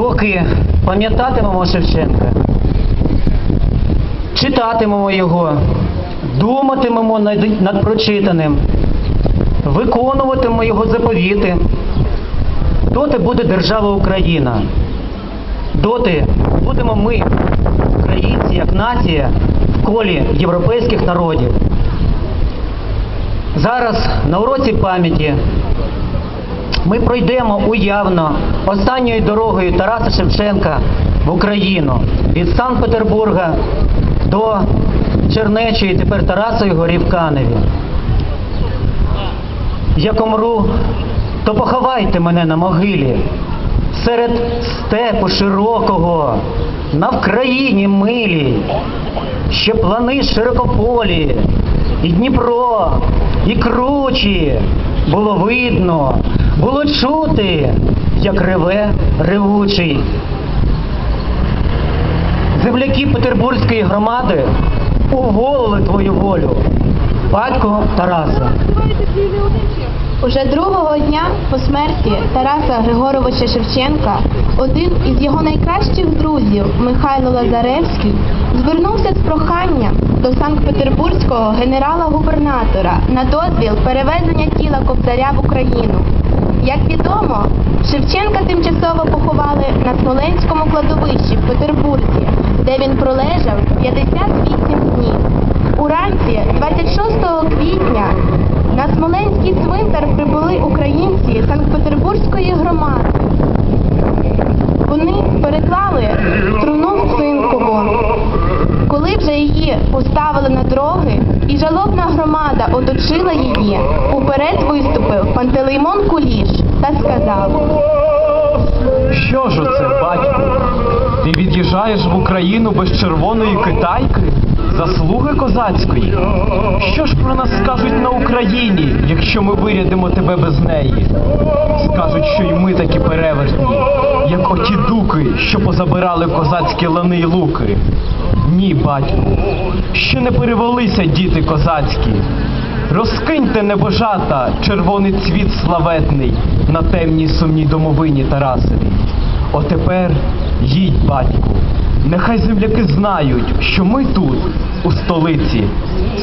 доки пам'ятатимемо Шевченка, читатимемо його, думатимемо над, над прочитаним, виконуватимемо його заповіти, доти буде держава Україна. Доти будемо ми, українці, як нація, в колі європейських народів. Зараз на уроці пам'яті ми пройдемо уявно останньою дорогою Тараса Шевченка в Україну. Від Санкт-Петербурга до Чернечої, тепер Тарасової горі в Каневі. Як умру, то поховайте мене на могилі. Серед степу широкого, на Вкраїні милій, ще плани широкополі, і Дніпро, і кручі було видно, було чути, як реве ревучий. Земляки Петербурзької громади уволили твою волю, батько Тараса. Уже другого дня по смерті Тараса Григоровича Шевченка один із його найкращих друзів Михайло Лазаревський звернувся з проханням до Санкт-Петербурзького генерала-губернатора на дозвіл перевезення тіла кобзаря в Україну. Як відомо, Шевченка тимчасово поховали на Смоленському кладовищі в Петербурзі, де він пролежав 58 днів. Уранці 26 квітня на Смоленський цвинтар прибули українці Санкт-Петербурзької громади. Вони переклали труну в Цинково. Коли вже її поставили на дороги, і жалобна оточила її, уперед виступив Пантелеймон Куліш та сказав. Що ж оце, батько? Ти від'їжджаєш в Україну без червоної китайки? Заслуги козацької? Що ж про нас скажуть на Україні, якщо ми вирядимо тебе без неї? Скажуть, що й ми такі перевертні, як оті дуки, що позабирали козацькі лани й луки. Ні, батьку, ще не перевелися діти козацькі. Розкиньте небожата червоний цвіт славетний на темній сумній домовині Тарасові. Отепер їдь, батьку, нехай земляки знають, що ми тут, у столиці,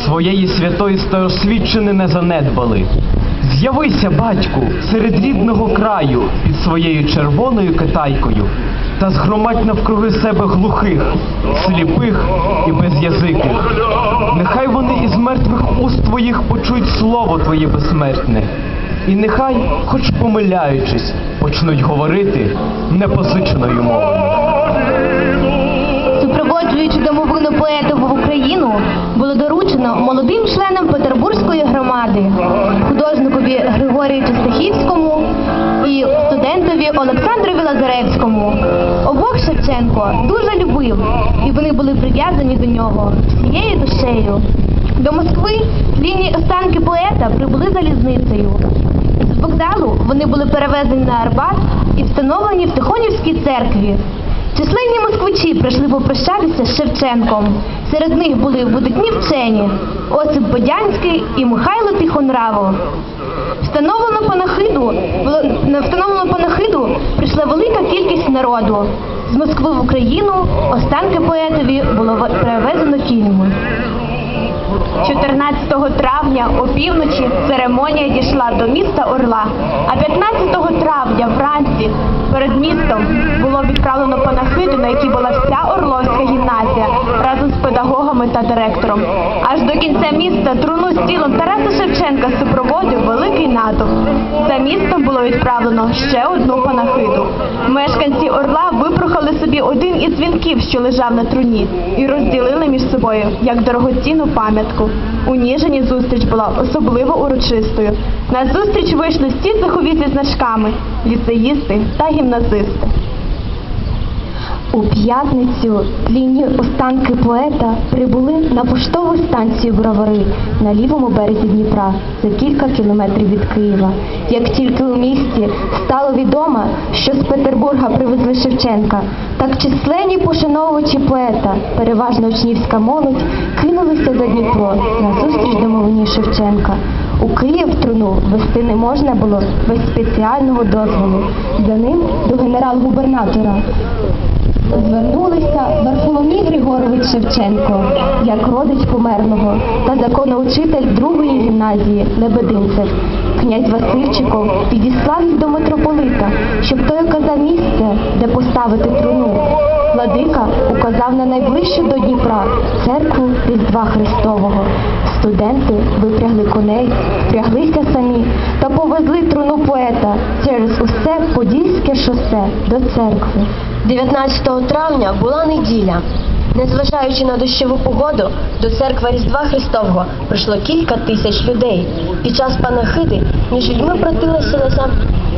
своєї святої старосвідчини не занедбали. З'явися, батьку, серед рідного краю під своєю червоною китайкою та згромадь навкруги себе глухих, сліпих і безязиких. Нехай вони із мертвих уст твоїх почують слово твоє безсмертне. І нехай, хоч помиляючись, почнуть говорити непозиченою мовою. Супроводжуючи домовину поета в Україну, було доручено молодим членам Петербурзької громади, художникові Григорію Чистахівському і студентові Олександрові Лазаревському. Обох Шевченко дуже любив, і вони були прив'язані до нього всією душею. До Москви лінії останки поета прибули залізницею. З вокзалу вони були перевезені на Арбат і встановлені в Тихонівській церкві. Численні москвичі прийшли попрощатися з Шевченком. Серед них були видатні вчені Осип Бодянський і Михайло Тихонраво. Встановлено панахиду, встановлену панахиду прийшла велика кількість народу. З Москви в Україну останки поетові було перевезено кіньми. 14 травня опівночі церемонія дійшла до міста Орла, а 15 травня вранці перед містом було відправлено панахиду, на якій була вся Орловська гімназія разом з педагогами та директором. Кінця міста труну з тілом Тараса Шевченка супроводив великий натовп. За містом було відправлено ще одну панахиду. Мешканці Орла випрохали собі один із вінків, що лежав на труні, і розділили між собою як дорогоцінну пам'ятку. У Ніжині зустріч була особливо урочистою. На зустріч вийшли всі заховіті значками ліцеїсти та гімназисти. У п'ятницю тлінні останки поета прибули на поштову станцію Бровари на лівому березі Дніпра за кілька кілометрів від Києва. Як тільки у місті стало відомо, що з Петербурга привезли Шевченка, так численні пошановувачі поета, переважно учнівська молодь, кинулися за Дніпро на зустріч домовині Шевченка. У Київ труну вести не можна було без спеціального дозволу. За ним до генерал-губернатора звернулися Варфоломій Григорович Шевченко, як родич померлого, та законоучитель другої гімназії Лебединцев. Князь Васильчиков підіслав їх до митрополита, щоб той указав місце, де поставити труну. Владика указав на найближчу до Дніпра церкву Різдва Христового. Студенти випрягли коней, впряглися самі та повезли труну поета через усе Подільське шосе до церкви. 19 травня була неділя. Незважаючи на дощову погоду, до церкви Різдва Христового прийшло кілька тисяч людей. Під час панахиди між людьми протилася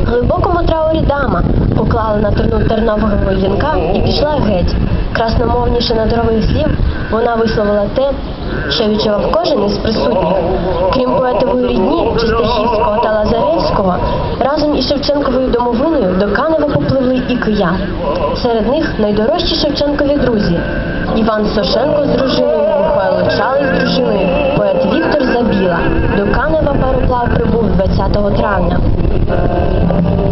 глибокому траурі дама, поклала на труну тернового вінка і пішла геть. Красномовніше надрових слів вона висловила те, що відчував кожен із присутніх. Крім поетової рідні Чистихівського та Лазаревського, разом із Шевченковою домовиною до Канева попливли і киян. Серед них найдорожчі Шевченкові друзі Іван Сошенко з дружиною, Михайло Чалий з дружиною, поет Віктор Забіла. До Канева пароплав прибув 20 травня.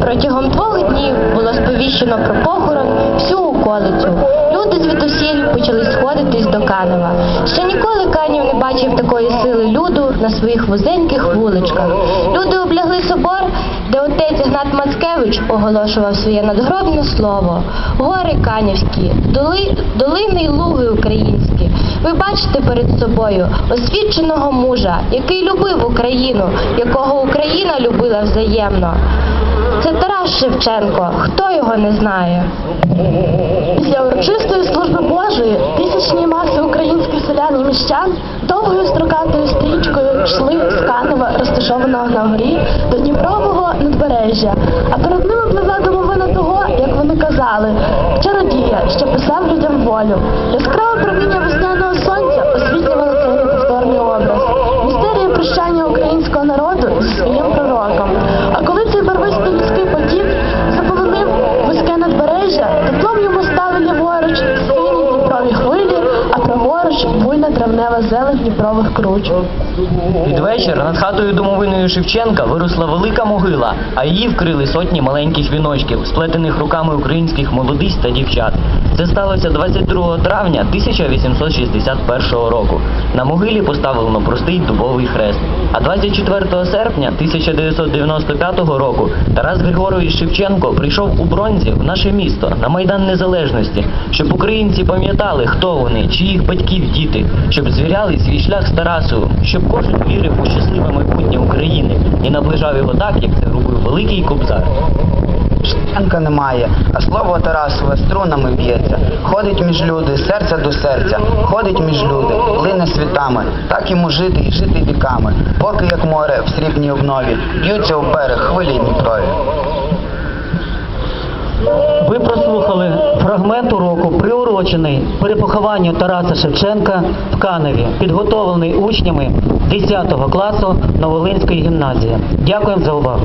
Протягом двох днів було сповіщено про похорон всю околицю. Люди звідусіль почали сходитись до Канева. Ще ніколи Канів не бачив такої сили люду на своїх вузеньких вуличках. Люди облягли собор, де отець Ігнат Мацкевич оголошував своє надгробне слово. Гори Канівські, доли, долини й луги українські. Ви бачите перед собою освіченого мужа, який любив Україну, якого Україна любила взаємно. Це Тарас Шевченко. Хто його не знає? Після урочистої служби Божої тисячні маси українських селян і міщан довгою строкатою стрічкою йшли з Канева, розташованого на горі, до Дніпрового надбережжя. А перед ними пливла домовина того, як вони казали, що писав людям волю. Яскраве проміння весняного сонця освітлювало цей неповторний образ. Містерія прощання українського народу зі своїм пророком. А коли цей барвистий людський потік заполонив вузьке надбережжя, теплом йому стали ліворуч сині Дніпрові хвилі, а праворуч буйна травнева зелень Дніпрових круч. Під вечір над хатою домовиною Шевченка виросла велика могила, а її вкрили сотні маленьких віночків, сплетених руками українських молодиць та дівчат. Це сталося 22 травня 1861 року. На могилі поставлено простий дубовий хрест. А 24 серпня 1995 року Тарас Григорович Шевченко прийшов у бронзі в наше місто на Майдан Незалежності, щоб українці пам'ятали, хто вони, чи батьків діти, щоб звіряли свій шлях з Тарасовим, щоб кожен вірив у щасливе майбутнє України і наближав його так, як це робив великий кобзар. Штанка немає, а слово Тарасове струнами б'ється. Ходить між люди, серця до серця, ходить між люди, плине світами, так йому жити і жити віками, поки як море в срібній обнові, б'ються у берег хвилі Дніпрові. Ви прослухали фрагмент уроку, приурочений перепохованню Тараса Шевченка в Каневі, підготовлений учнями 10 класу Новолинської гімназії. Дякуємо за увагу.